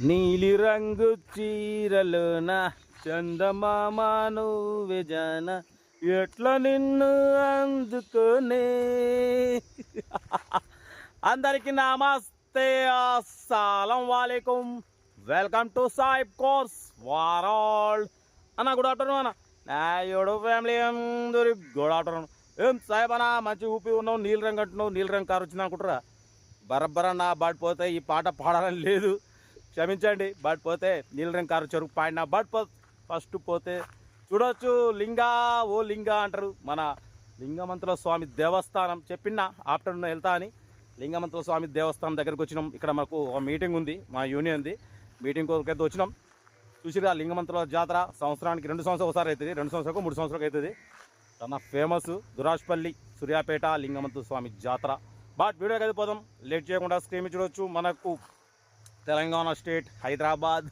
నీలి రంగు చీరలోన చందమామ నువ్వే జాన ఎట్లా నిన్ను అందుకోనే? అందరికి నమస్తే అస్సలం వాలేకుం. వెల్కమ్ టు సాయిబ్ కోర్స్ వారాల్. అన్న గుడ్ ఆఫ్టర్నూన్ అన్న. నా ఏడు ఫ్యామిలీ అందరి గుడ్ ఆఫ్టర్నూన్ ఏం సాయిబ్ అన్న మంచి ఊపి ఉన్నావు నీలి రంగు అంటున్నావు నీలి రంగు కారు వచ్చింది అనుకుంటారా బరబ్బర నా బాట్ ఈ పాట పాడాలని లేదు. క్షమించండి బట్ పోతే నీలరంగ కారు చెరుకు పాడిన బట్ ఫస్ట్ పోతే చూడొచ్చు లింగా ఓ లింగా అంటారు మన లింగమంతుల స్వామి దేవస్థానం. చెప్పిన ఆఫ్టర్నూన్ వెళ్తా అని లింగమంతుల స్వామి దేవస్థానం దగ్గరికి వచ్చినాం. ఇక్కడ మాకు ఒక మీటింగ్ ఉంది మా యూనియన్ది మీటింగ్ కొరకైతే వచ్చినాం. చూసిరా లింగమంతుల జాతర సంవత్సరానికి రెండు సంవత్సరాలు ఒకసారి అవుతుంది రెండు సంవత్సరాలకు మూడు సంవత్సరాలకు అవుతుంది. చాలా ఫేమస్ దురాజ్పల్లి సూర్యాపేట లింగమంతుల స్వామి జాతర. బట్ వీడియోకి అయితే పోదాం. లేట్ చేయకుండా స్క్రీన్ చూడొచ్చు. మనకు తెలంగాణ స్టేట్ హైదరాబాద్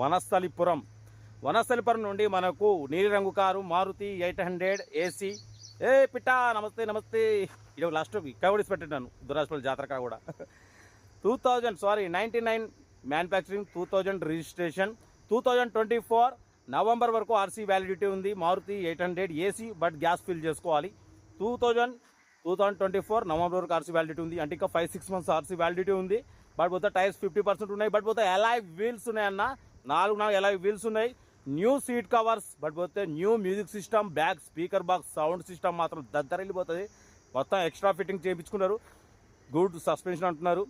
వనస్థలిపురం. వనస్థలిపురం నుండి మనకు నీలిరంగు car Maruti eight hundred AC. ఏ పిట్టా నమస్తే నమస్తే. ఇది లాస్ట్ ఇక్కడ కూడా పెట్టాను దురాజపల్లి జాతరక కూడా. Two thousand sorry ninety nine manufacturing two thousand registration two thousand twenty four November వరకు ఆర్సీ వ్యాలిడిటీ ఉంది Maruti eight hundred AC but gas fill చేసుకోవాలి. Two thousand two thousand twenty four November వరకు RC validity ఉంది అంటే ఇంకా five six months RC validity ఉంది. But పోతే tyres fifty percent ఉన్నాయి. బట్ పోతే ఎలాయ్ వీల్స్ ఉన్నాయి అన్న? నాలుగు నాలుగు ఎలాయ్ వీల్స్ ఉన్నాయి? న్యూ సీట్ కవర్స్ బట్ పోతే new music system back speaker box sound system మాత్రం దగ్గర వెళ్ళిపోతుంది మొత్తం ఎక్స్ట్రా ఫిట్టింగ్ చేయించుకున్నారు. గుడ్ సస్పెన్షన్ అంటున్నారు.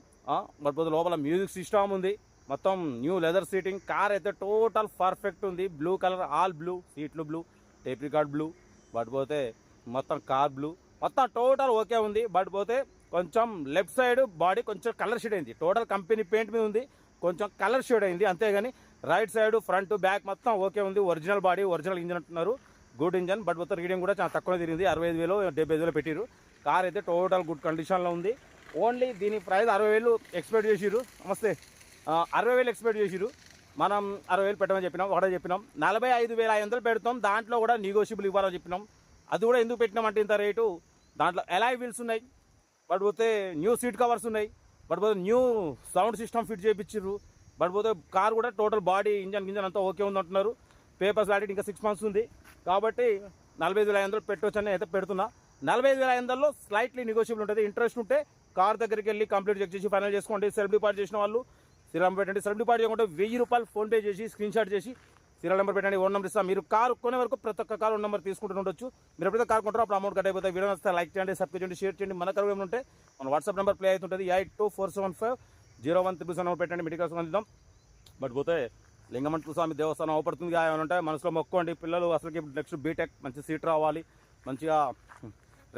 బట్ పోతే లోపల మ్యూజిక్ సిస్టమ్ ఉంది. మొత్తం న్యూ లెదర్ సీటింగ్. కార్ అయితే టోటల్ పర్ఫెక్ట్ ఉంది. బ్లూ కలర్ ఆల్ బ్లూ సీట్లు blue tape record blue but పోతే మొత్తం కార్ బ్లూ. మొత్తం టోటల్ ఓకే ఉంది. బట్ పోతే కొంచెం లెఫ్ట్ సైడ్ బాడీ కొంచెం కలర్ షేడ్ అయింది. టోటల్ కంపెనీ పెయింట్ మీద ఉంది. కొంచెం కలర్ షేడ్ అయింది. అంతేగాని రైట్ సైడ్ ఫ్రంట్ బ్యాక్ మొత్తం ఓకే ఉంది. ఒరిజినల్ బాడీ ఒరిజినల్ ఇంజన్ అంటున్నారు. గుడ్ ఇంజన్ బట్ మొత్తం రీడింగ్ కూడా చాలా తక్కువ తిరిగింది. అరవై ఐదు వేలు డెబ్బై ఐదు వేలు పెట్టిరు కార్ అయితే టోటల్ గుడ్ కండిషన్లో ఉంది. ఓన్లీ దీని ప్రైస్ అరవై వేలు ఎక్స్పెక్ట్ చేసిరు నమస్తే. అరవై వేలు ఎక్స్పెక్ట్ చేసిరు మనం అరవై వేలు పెట్టమని చెప్పినాం ఒకటే చెప్పినాం. నలభై ఐదు వేల ఐదు వందలు పెడతాం. దాంట్లో కూడా నెగోషియబుల్ ఇవ్వాలని చెప్పినాం. అది కూడా ఎందుకు పెట్టినాం అంటే ఇంత రేటు? దాంట్లో ఎలాయ్ వీల్స్ ఉన్నాయి. బట్ పోతే న్యూ సీట్ కవర్స్ ఉన్నాయి. బట్ పోతే న్యూ సౌండ్ సిస్టమ్ ఫిట్ చేయించారు బట్ పోతే కార్ కూడా టోటల్ బాడీ ఇంజన్ గింజన్ అంతా ఓకే ఉంది అంటున్నారు పేపర్స్ లాంటి ఇంకా సిక్స్ మంత్స్ ఉంది. కాబట్టి నలభై ఐదు వేల ఐదు వందలు పెట్టవచ్చు అయితే పెడుతున్నా. నలభై ఐదు వేల ఐదు వందల్లో స్లైట్లీ నెగోషియబుల్ ఉంటుంది. ఇంట్రెస్ట్ ఉంటే కార్ దగ్గరికి వెళ్ళి కంప్లీట్ చెక్ చేసి ఫైనల్ చేసుకోండి. సెల్ఫ్ డిపార్ట్ చేసిన వాళ్ళు శ్రీరామ్ పెట్టండి సెల్ఫ్ డిపార్ట్ చేయకుండా వెయ్యి రూపాయలు ఫోన్పే చేసి స్క్రీన్ షాట్ చేసి సీరియల్ నెంబర్ పెట్టండి ఓన్ నెంబర్ ఇస్తాం. మీరు కారు కొనే వరకు ప్రతి ఒక్క కార్ నెంబర్ తీసుకుంటూ ఉండొచ్చు. మీరు ఎప్పుడైతే కార్ కొంటారో అప్పుడు అమౌంట్ కట్ అయిపోతాయి. వీడియో వస్తే లైక్ చేయండి సబ్స్క్రైబ్ చేయండి షేర్ చేయండి. మన కరువు ఏమంటే మన వాట్సాప్ నెంబర్ ప్లే అవుతుంటుంది. Eight two four seven five zero one triple seven పెట్టండి మెడికల్స్ అందిద్దాం. బట్ పోతే లింగమంటు స్వామి దేవస్థానం అవపడుతుంది ఏమైనా మనసులో మొక్కండి. పిల్లలు అసలుకి నెక్స్ట్ బీటెక్ మంచి సీట్ రావాలి. మంచిగా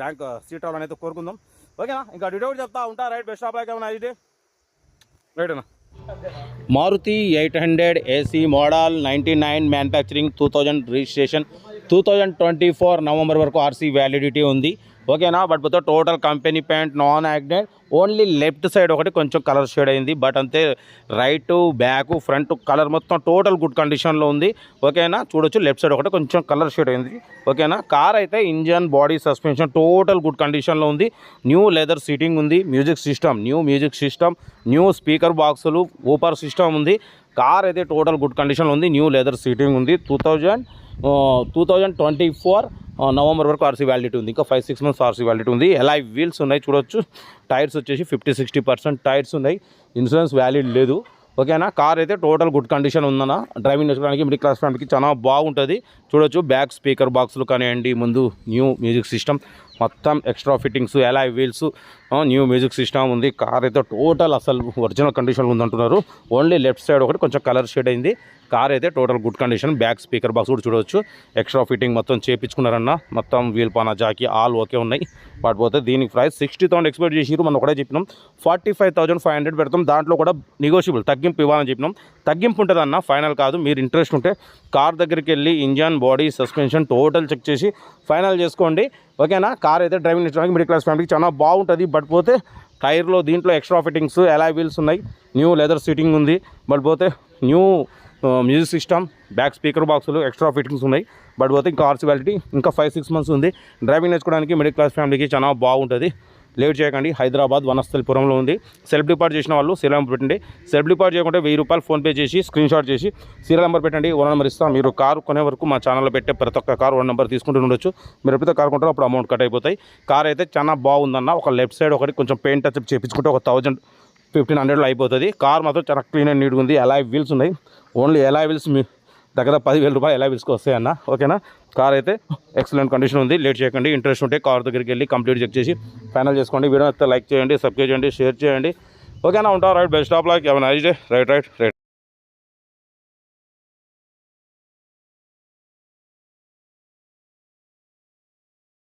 ర్యాంక్ సీట్ uh, రావాలని అయితే కోరుకుందాం. ఓకేనా ఇంకా డీటెయిల్ చెప్తా ఉంటా? రైట్ బెస్ట్ ఆఫ్ లైక్ ఏమైనా ఇది రైట్ అన్నా? Maruti eight hundred AC model ninety nine manufacturing two thousand registration two thousand twenty four November వరకు ఆర్సీ వ్యాలిడిటీ ఉంది. ఓకేనా? బట్ పోతే టోటల్ కంపెనీ ప్యాంట్ నాన్ యాక్డెడ్ ఓన్లీ లెఫ్ట్ సైడ్ ఒకటి కొంచెం కలర్ షేడ్ అయింది. బట్ అంతే రైట్ బ్యాక్ ఫ్రంట్ కలర్ మొత్తం టోటల్ గుడ్ కండిషన్లో ఉంది. ఓకేనా? చూడొచ్చు లెఫ్ట్ సైడ్ ఒకటి కొంచెం కలర్ షేడ్ అయింది. ఓకేనా? కార్ అయితే engine body suspension total good కండిషన్లో ఉంది. న్యూ లెదర్ సీటింగ్ ఉంది. Music system new music system new speaker బాక్సులు ఊపర్ సిస్టమ్ ఉంది. కార్ అయితే టోటల్ గుడ్ కండిషన్లో ఉంది. న్యూ లెదర్ సీటింగ్ ఉంది. Two thousand two thousand twenty four November వరకు ఆర్సీ వ్యాలిడిటీ ఉంది. ఇంకా five six months RC validity ఉంది. ఎలా వీల్స్ ఉన్నాయి చూడొచ్చు. టైర్స్ వచ్చేసి ఫిఫ్టీ సిక్స్టీ పర్సెంట్ టైర్స్ ఉన్నాయి. ఇన్సూరెన్స్ వ్యాలిడ్ లేదు. ఓకేనా? కార్ అయితే టోటల్ గుడ్ కండిషన్ ఉందన్న. డ్రైవింగ్ నేర్చుకోవడానికి మిడిల్ క్లాస్ ఫ్యామిలీకి చాలా బాగుంటుంది. చూడొచ్చు బ్యాక్ స్పీకర్ బాక్సులు కానివ్వండి ముందు న్యూ మ్యూజిక్ సిస్టమ్. మొత్తం ఎక్స్ట్రా ఫిట్టింగ్స్ ఎలా వీల్స్ న్యూ మ్యూజిక్ సిస్టమ్ ఉంది. కార్ అయితే టోటల్ అసలు ఒరిజినల్ కండిషన్లో ఉందంటున్నారు. ఓన్లీ లెఫ్ట్ సైడ్ ఒకటి కొంచెం కలర్ షేడ్ అయింది. కార్ అయితే total good condition back speaker box కూడా చూడవచ్చు ఎక్స్ట్రా ఫిట్టింగ్ మొత్తం చేయించుకున్నారన్న మొత్తం వీల్ పానా జాకి ఆల్ ఓకే ఉన్నాయి. బట్ పోతే దీనికి ప్రైస్ సిక్స్టీ థౌసండ్ ఎక్స్పెక్ట్ చేసిరు మనం ఒకటే చెప్పినాం. Forty five thousand five hundred పెడతాం. దాంట్లో కూడా నెగోషియబుల్ తగ్గింపు ఇవ్వాలని చెప్పినాం. తగ్గింపు ఉంటుందన్న. ఫైనల్ కాదు. మీరు ఇంట్రెస్ట్ ఉంటే కార్ దగ్గరికి వెళ్ళి engine body suspension total check చేసి ఫైనల్ చేసుకోండి. ఓకేనా? కార్ అయితే డ్రైవింగ్ నేర్చుకోవడానికి మిడిల్ క్లాస్ ఫ్యామిలీకి చాలా బాగుంటుంది. బట్ పోతే టైర్లో దీంట్లో ఎక్స్ట్రా ఫిట్టింగ్స్ ఎలా వీల్స్ ఉన్నాయి. న్యూ లెదర్ సీటింగ్ ఉంది. బట్ పోతే new music system back speaker బాక్సులు ఎక్స్ట్రా ఫిట్టింగ్స్ ఉన్నాయి. బట్ పోతే ఇంకా ఆర్సీ వ్యాలిటీ ఇంకా ఫైవ్ సిక్స్ మంత్స్ ఉంది. డ్రైవింగ్ నేర్చుకోవడానికి మిడిల్ క్లాస్ ఫ్యామిలీకి చాలా బాగుంటుంది. లేట్ చేయకండి. హైదరాబాద్ వనస్థలిపురంలో ఉంది. సెల్ఫ్ డిపార్ట్ చేసిన వాళ్ళు సీరియల్ నెంబర్ పెట్టండి. సెల్ఫ్ డిపార్ట్ చేయకుంటే వెయ్యి రూపాయలు ఫోన్పే చేసి స్క్రీన్ షాట్ చేసి సీరియల్ నెంబర్ పెట్టండి. ఓన్ నెంబర్ ఇస్తాం. మీరు కారు కొనే వరకు మా ఛానల్లో పెట్టే ప్రతి ఒక్క కారు ఓన్ నెంబర్ తీసుకుంటూ ఉండొచ్చు. మీరు ఎప్పుడైతే కారు కొంటారో అప్పుడు అమౌంట్ కట్ అయిపోతాయి. కార్ అయితే చాలా బాగుందన్న ఒక లెఫ్ట్ సైడ్ ఒకటి కొంచెం పెయింట్ టచ్ చేయించుకుంటే ఒక థౌజండ్ ఫిఫ్టీన్ హండ్రెడ్లో అయిపోతుంది. కార్ మాత్రం చాలా క్లీన్ అండ్ నీట్గా ఉంది. ఎలా వీల్స్ ఉన్నాయి. ఓన్లీ ఎలా వీల్స్ మీ దగ్గర పదివేల రూపాయలు ఎలా వీల్స్కి ఓకేనా? కార్ అయితే ఎక్సలెంట్ కండిషన్ ఉంది. లేట్ చేయకండి. ఇంట్రెస్ట్ ఉంటే కార్ దగ్గరికి వెళ్ళి కంప్లీట్ చెక్ చేసి ఫైనల్ చేసుకోండి. వీడియో లైక్ చేయండి సబ్స్క్రైబ్ చేయండి షేర్ చేయండి. ఓకేనా ఉంటా. Right best of like nice day right right right